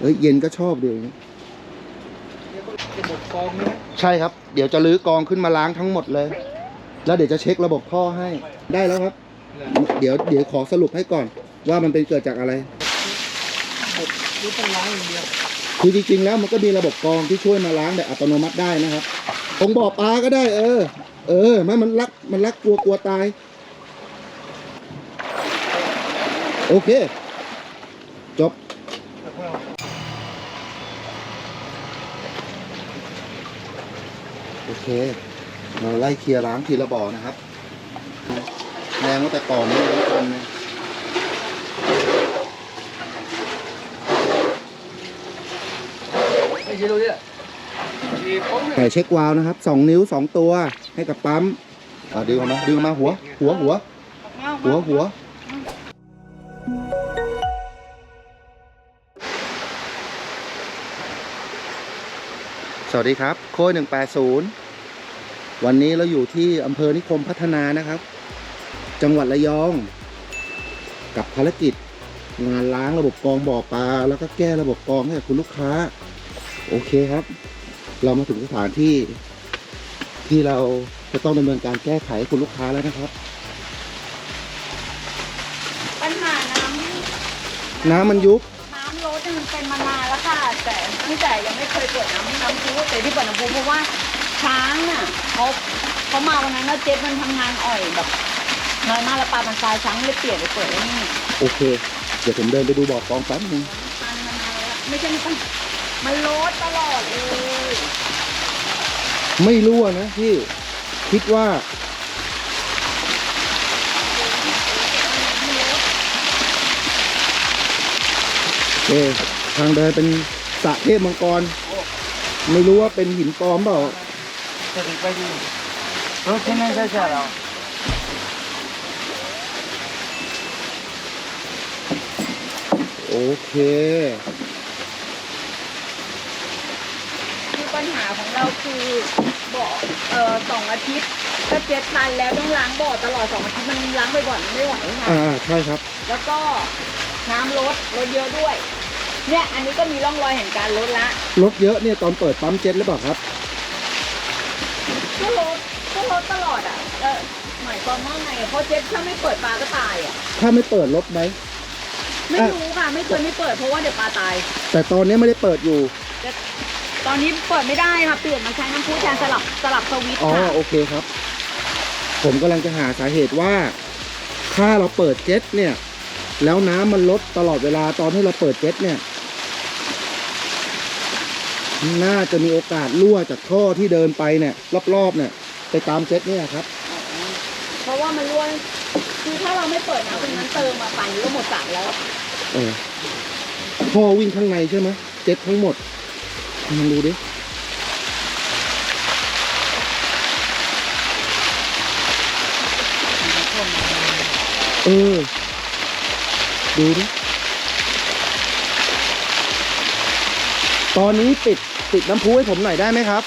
เอ้ยเย็นก็ชอบเดี๋ยวนี้ระบบกรองนี่นะใช่ครับ เดี๋ยวจะรื้อกองขึ้นมาล้างทั้งหมดเลย แล้วเดี๋ยวจะเช็คระบบท่อให้ ได้แล้วครับ เดี๋ยวเดี๋ยวขอสรุปให้ก่อน ว่ามันเป็นเกิดจากอะไรระบบนี่ต้องล้างอย่างเดียวคือจริงๆแล้วมันก็มีระบบกรองที่ช่วยมาล้างแบบอัตโนมัติได้นะครับตรงบ่อปลาก็ได้ เออ เออไม่มันรักมันรักกลัวกลัวตาย โอเค จบ โอเค เราไล่เคลียร์ล้างทีละบ่อนะครับ แรงว่าแต่ก่อนนี่ทุกคนนะไม่ใช่รู้เนี่ยมีพบแต่เช็ควาล์วนะครับสองนิ้วสองตัวให้กับปั๊มอ่าดึงออกมาดึงออกมาหัว หัวหัว หัวหัวสวัสดีครับ โค้ด180 วันนี้เราอยู่ที่อำเภอนิคมพัฒนานะครับ จังหวัดระยอง กับภารกิจ งานล้างระบบกรองบ่อปลาแล้วก็แก้ระบบกรองให้กับคุณลูกค้า โอเคครับ เรามาถึงสถานที่ ที่เราจะต้องดำเนินการแก้ไขให้คุณลูกค้าแล้วนะครับ ปัญหาน้น้ำมันยุบำน้ำลดเนี่ยมันเป็นมานานแล้วค่ะ แต่ที่แต่ยังไม่เคยเปิดน้ำน้ำพุแต่ที่เปิดน้ำพุเพราะว่า ช้างน่ะเขาเขามาวันนั้นแล้วเจ็ตมันทำงานอ่อยแบบน้อยมากแล้วปลามันตายช้างเลยเปลี่ยนไปเปิดไอ้นี่โอเค เดี๋ยวผมเดินไปดูบ่อกรองแป๊บนึงมันมานานแล้วไม่ใช่ไม่ต้องมันลดตลอดเลยไม่รั่วนะพี่ คิดว่าโอเคทางเดินเป็นสระเทพมังกร ไม่รู้ว่าเป็นหินปลอมเปล่า จะถึงไปดีรถที่นั่นใช่ใช่เราโอเค คือปัญหาของเราคือบ่อเอ่อสองอาทิตย์ก็เจ็ดตันแล้วต้องล้างบ่อตลอดสองอาทิตย์มันล้างบ่อยๆมันไม่ไหวค่ะอ่าใช่ครับ แล้วก็น้ำลดลดเยอะด้วย เนี่ยอันนี้ก็มีร่องรอยแห่งการลดละ รถเยอะเนี่ยตอนเปิดปั๊มเจ็ตหรือเปล่าครับ ก็ลดก็ลดตลอดอะเออหมายความว่าไงอะเพราะเจ็ตถ้าไม่เปิดปลาก็ตายอะถ้าไม่เปิดรถไหม ไม่รู้ค่ะไม่เคยไม่เปิดเพราะว่าเดี๋ยวปลาตาย แต่ตอนนี้ไม่ได้เปิดอยู่แต่ตอนนี้เปิดไม่ได้ค่ะเปลี่ยนมาใช้น้ำพุแทนสลับสลับสวิตช์อ๋อค่ะโอเคครับ ผมกำลังจะหาสาเหตุว่า ถ้าเราเปิดเจ็ตเนี่ย แล้วน้ำมันลดตลอดเวลาตอนที่เราเปิดเจ็ตเนี่ย น่าจะมีโอกาสรั่วจากท่อที่เดินไปเนี่ยรอบๆเนี่ยไปตามเจ็ตเนี่ยครับ เพราะว่ามันรั่วคือถ้าเราไม่เปิดน้ำตรงนั้นเติมมาป่านนี้ก็หมดสระแล้วเออท่อวิ่งข้างในใช่ไหมเจ็ตทั้งหมดลองดูดิเออดูดิ ตอนนี้ปิดปิดน้ำพุให้ผมหน่อยได้ไหมครับ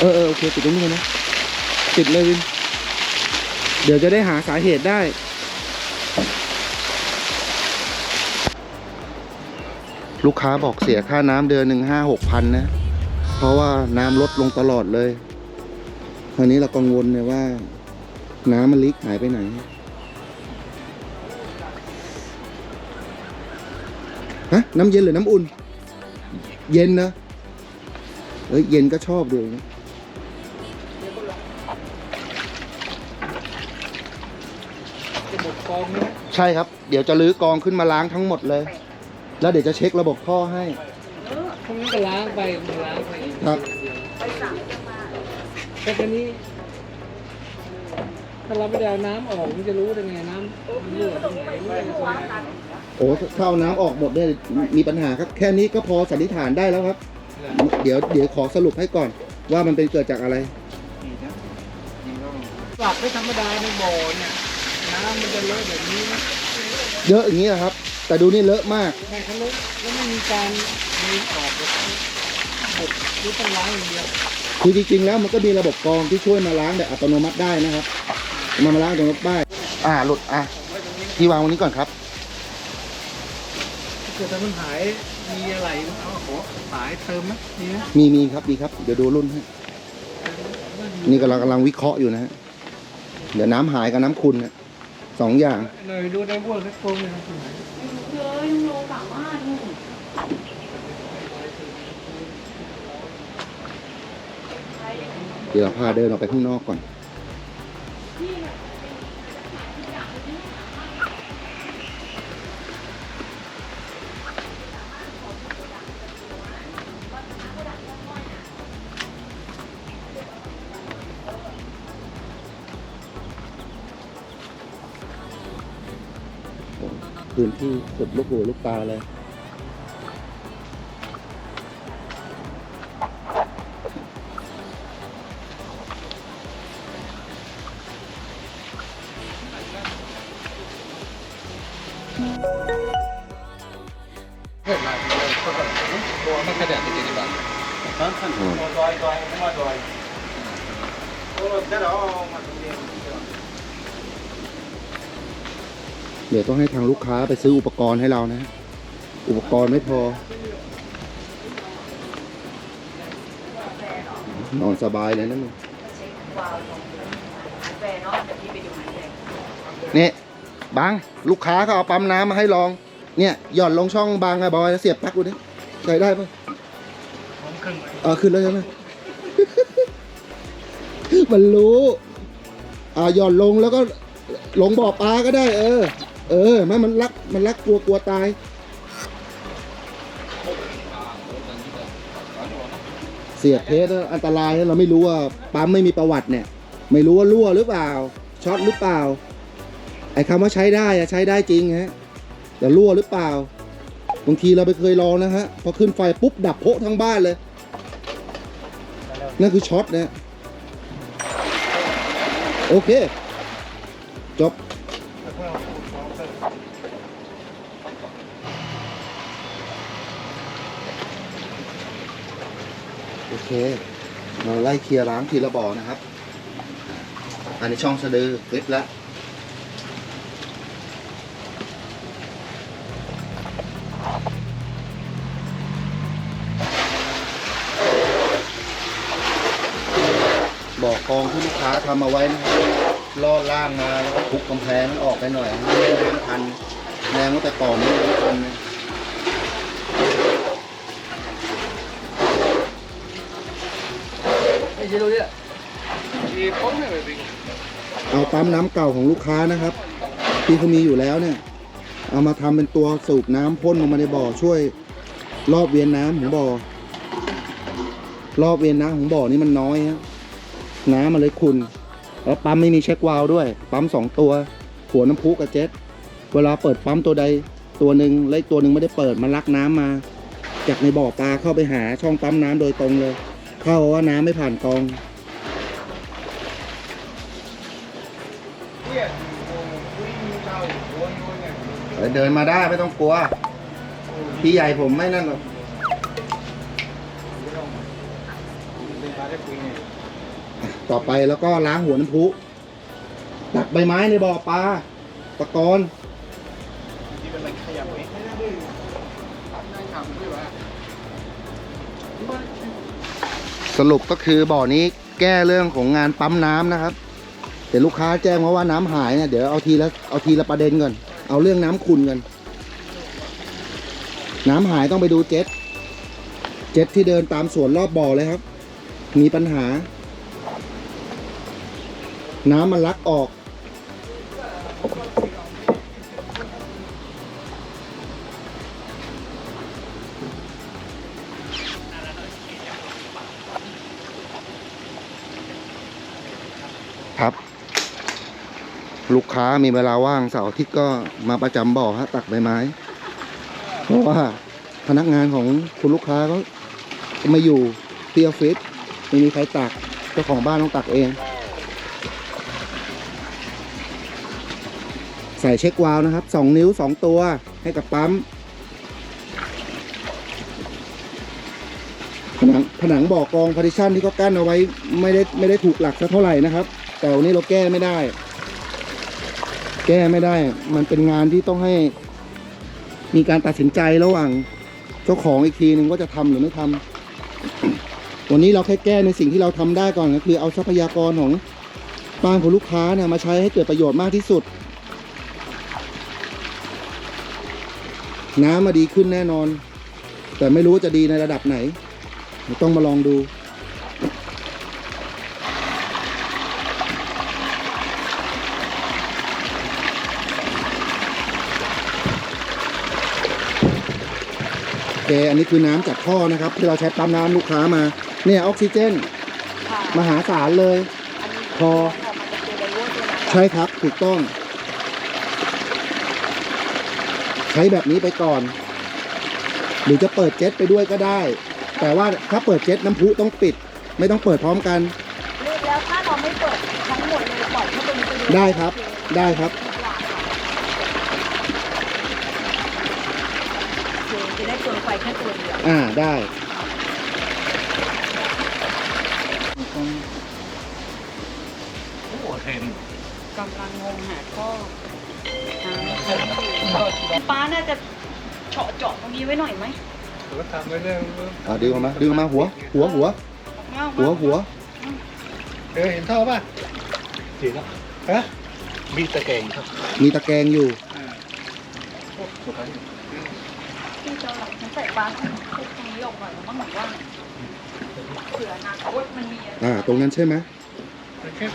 เออเออโอเคปิดตรงนี้เลยนะปิดเลยวินเดี๋ยวจะได้หาสาเหตุได้ลูกค้าบอกเสียค่าน้ำเดือนหนึ่งห้าหกพันนะ เพราะว่าน้ำลดลงตลอดเลยคราวนี้เรากังวลเนี่ยว่า น้ำมันลิกหายไปไหน ฮะน้ำเย็นหรือน้ำอุ่น เย็นนะเอ้ยเย็นก็ชอบเดี๋ยวนี้ระบบกรองนี่นะใช่ครับ เดี๋ยวจะรื้อกองขึ้นมาล้างทั้งหมดเลย แล้วเดี๋ยวจะเช็คระบบท่อให้พวกนี้ก็ล้างไปมันล้างไปครับแต่ทีนี้ถ้าเราไม่ได้เอาน้ำออกมันจะรู้ได้ไงน้ำมันรั่วตรงไหนรั่วตรงไหน โอ้ถ้าเอาน้ำออกหมดเนี่ยมีปัญหาครับ แค่นี้ก็พอสันนิษฐานได้แล้วครับ เดี๋ยวเดี๋ยวขอสรุปให้ก่อน ว่ามันเป็นเกิดจากอะไรปรับไม่ธรรมดาในบ่อเนี่ยน้ำมันจะเลอะแบบนี้นะเยอะอย่างนี้นะครับ แต่ดูนี่เลอะมากแม่เขาเลอะแล้วไม่มีการมีออกแบบบบนี่ต้องล้างอย่างเดียวคือจริงๆแล้วมันก็มีระบบกรองที่ช่วยมาล้างแบบอัตโนมัติได้นะครับ มามาล้างอัตโนมัติได้อ่าหลุดอะที่วางวันนี้ก่อนครับ เกิดถ้ามันหายมีอะไรเอาขอสายเติมไหมนี่นะมีมีครับมีครับ เดี๋ยวดูรุ่นให้นี่กำลังกำลังวิเคราะห์อยู่นะฮะเดี๋ยวน้ำหายกับน้ำคุณนะสองอย่างเลยดูในพวกสักตัวนึงเลยลุงโลกล่าวว่านู่นเดี๋ยวพาเดินออกไปข้างนอกก่อน พื้นที่สุดลูกหูลูกตาเลยตั เดี๋ยวต้องให้ทางลูกค้าไปซื้ออุปกรณ์ให้เรานะ อุปกรณ์ไม่พอ นอนสบายเลยนะมึงเนี่ยบางลูกค้าเขาเอาปั๊มน้ำมาให้ลอง เนี่ยหย่อนลงช่องบางอะบอยแล้วเสียบปลั๊กดูดิใช้ได้ปะผมครึ่งเออขึ้นแล้วใช่ไหมมันรู้ อ่าหย่อนลงแล้วก็ลงบ่อปลาก็ได้เออ เออไม่มันรักมันรักกลัวกลัวตาย เสียบเทสอันตรายเราไม่รู้ว่าปั๊มไม่มีประวัติเนี่ย ไม่รู้ว่ารั่วหรือเปล่าช็อตหรือเปล่า ไอ้คำว่าใช้ได้อะใช้ได้จริงฮะแต่รั่วหรือเปล่าบางทีเราไปเคยลองนะฮะพอขึ้นไฟปุ๊บดับโพะทั้งบ้านเลย นั่นคือช็อตนะโอเค จบ เค เราไล่เคลียร์ล้างทีละบ่อนะครับ อันนี้ช่องสะดือคลิปแล้วบ่อกองที่ลูกค้าทำเอาไว้นะครับลอดล่างมาแล้วก็ทุบกำแพงมันออกไปหน่อยให้น้ำทันแรงว่าแต่ก่อนไม่น้ำทันนะ ไอ้ เจ้เนี่ยที่ผมเนี่ยเอาปั๊มน้ำเก่าของลูกค้านะครับ ที่เขามีอยู่แล้วเนี่ย เอามาทำเป็นตัวสูบน้ำพ่นลงมาในบ่อช่วยรอบเวียนน้ำของบ่อ รอบเวียนน้ำของบ่อนี่มันน้อยฮะน้ำมันเลยขุ่นแล้วปั๊มไม่มีเช็ควาล์วด้วย ปั๊มสองตัว หัวน้ำพุกับเจ็ตเวลาเปิดปั๊มตัวใดตัวหนึ่งแล้วอีกตัวหนึ่งไม่ได้เปิดมันลักน้ำมา จากในบ่อปลาเข้าไปหาช่องปั๊มน้ำโดยตรงเลย เข้าว่าน้ำไม่ผ่านกรองเนี่ยโอ้คุยมีเจ้าโอ้ยโอ้ยเนี่ยเดินมาได้ไม่ต้องกลัว พี่ใหญ่ผมไม่นั่นหรอกเป็นมาได้คุยเนี่ยต่อไปแล้วก็ล้างหัวน้ำพุตักใบไม้ในบ่อปลาตะกอน สรุปก็คือบ่อนี้แก้เรื่องของงานปั๊มน้ำนะครับแต่ลูกค้าแจ้งมาว่าน้ำหายเนี่ยเดี๋ยวเอาทีละเอาทีละประเด็นก่อน เอาเรื่องน้ำขุ่นกันน้ำหายต้องไปดูเจ็ตเจ็ตที่เดินตามสวนรอบบ่อเลยครับ มีปัญหา น้ำมันลักออก ลูกค้ามีเวลาว่างเสาร์อาทิตย์ก็มาประจำบ่อฮะตักใบไม้ เพราะว่าพนักงานของคุณลูกค้าเขามาอยู่ที่ออฟฟิศไม่มีใครตักเจ้าของบ้านต้องตักเอง ใส่เช็ควาล์วนะครับสองนิ้วสองตัวให้กับปั๊มผนังผนังบ่อกรองพาริชันที่เขากั้นเอาไว้ไม่ได้ไม่ได้ถูกหลักสักเท่าไหร่นะครับ แต่วันนี้เราแก้ไม่ได้ แก้ไม่ได้ มันเป็นงานที่ต้องให้ มีการตัดสินใจระหว่างเจ้าของอีกทีหนึ่งว่าจะทำหรือไม่ทำวันนี้เราแค่แก้ในสิ่งที่เราทำได้ก่อนก็คือเอาทรัพยากรของบ้านของลูกค้าเนี่ยมาใช้ให้เกิดประโยชน์มากที่สุด น้ำมาดีขึ้นแน่นอน แต่ไม่รู้จะดีในระดับไหน ต้องมาลองดู เค อันนี้คือน้ำจากท่อนะครับ ที่เราใช้ปั๊มน้ำลูกค้ามา เนี่ยออกซิเจน ค่ะมหาศาลเลย อันนี้พอออกมาจากตัวไดโวตัวนั้นใช่ครับถูกต้อง ใช้แบบนี้ไปก่อน หรือจะเปิดเจ็ตไปด้วยก็ได้ แต่ว่าถ้าเปิดเจ็ตน้ำพุต้องปิด ไม่ต้องเปิดพร้อมกันแล้วถ้าเราไม่เปิดทั้งหมดเลยปล่อยให้เป็นไปเลยได้ครับ ได้ครับ โอเคจะได้เปลืองไฟ แค่ตัวเดียวอ่าได้โอ้โหเทนกำลังงงหาข้อป้าน่าจะเฉาะเจาะตรงนี้ไว้หน่อยไหมหรือว่าทำไม่เรื่องอ่าดึงออกมาดึงออกมาหัว หัวหัวเอามาหัวหัวเออเห็นท่อป่ะเห็นแล้วฮะมีตะแกรงครับมีตะแกรงอยู่โอ้สุดท้ายที่ เจ้าหลังฉันใส่ปลาตรงนี้ออกหน่อยมั้งหนูว่าเผื่ออนาคตมันมีอะไรอ่า ตรงนั้นใช่ไหมแค่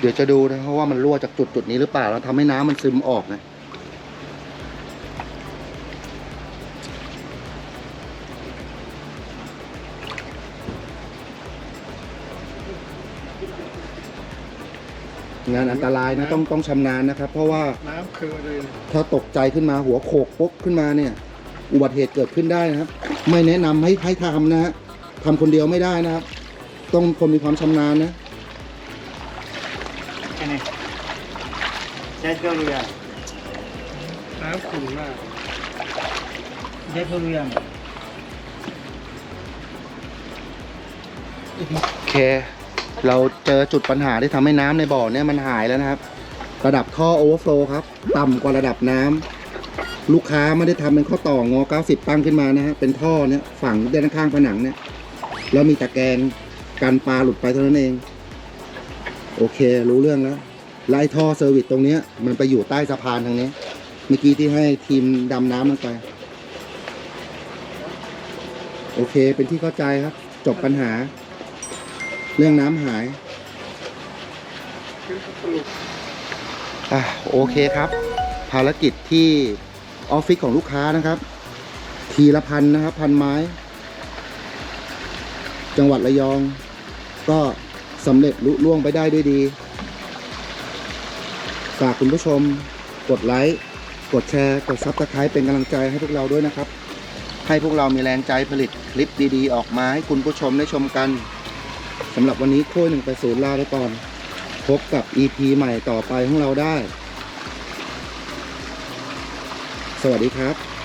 เดี๋ยวจะดูนะเพราะว่ามันรั่วจากจุดจุดๆนี้หรือเปล่าแล้วทำให้น้ำมันซึมออกนะ งานอันตรายนะ ต้องต้องชำนาญนะครับ เพราะว่าน้ำคือเลยถ้าตกใจขึ้นมาหัวโขกปกขึ้นมาเนี่ย อุบัติเหตุเกิดขึ้นได้นะครับ ไม่แนะนำให้ให้ทำนะฮะทำคนเดียวไม่ได้นะครับ ต้องคนมีความชำนาญนะใช้ตัวเรือน้ำขุ่นมากใช้ตัวเรือโอเค เราเจอจุดปัญหาที่ทำให้น้ำในบ่อเนี่ยมันหายแล้วนะครับ ระดับท่อโอเวอร์โฟลครับ ต่ำกว่าระดับน้ำ ลูกค้าไม่ได้ทำเป็นข้อต่องอ 90 ตั้งขึ้นมานะฮะ เป็นท่อเนี่ยฝังด้านข้างผนังเนี่ย แล้วมีตะแกรงกันปลาหลุดไปเท่านั้นเอง โอเค รู้เรื่องแล้วไล่ท่อเซอร์วิสตรงเนี้ย มันไปอยู่ใต้สะพานทางนี้ เมื่อกี้ที่ให้ทีมดำน้ำมันไป โอเค เป็นที่เข้าใจครับ จบปัญหา เรื่องน้ำหายอะโอเคครับ ภารกิจที่ ออฟฟิศของลูกค้านะครับ ทีละพันนะครับ พันไม้ จังหวัดระยอง ก็สำเร็จลุล่วงไปได้ด้วยดีฝากคุณผู้ชม กดไลค์กดแชร์กดซับสไครป์เป็นกำลังใจให้พวกเราด้วยนะครับ ให้พวกเรามีแรงใจผลิตคลิปดีๆ ออกมาให้คุณผู้ชมได้ชมกันสำหรับวันนี้โค้ยหนึ่งไปศูนย์ลาไปก่อน พบกับ EP ใหม่ต่อไปของเราได้ สวัสดีครับ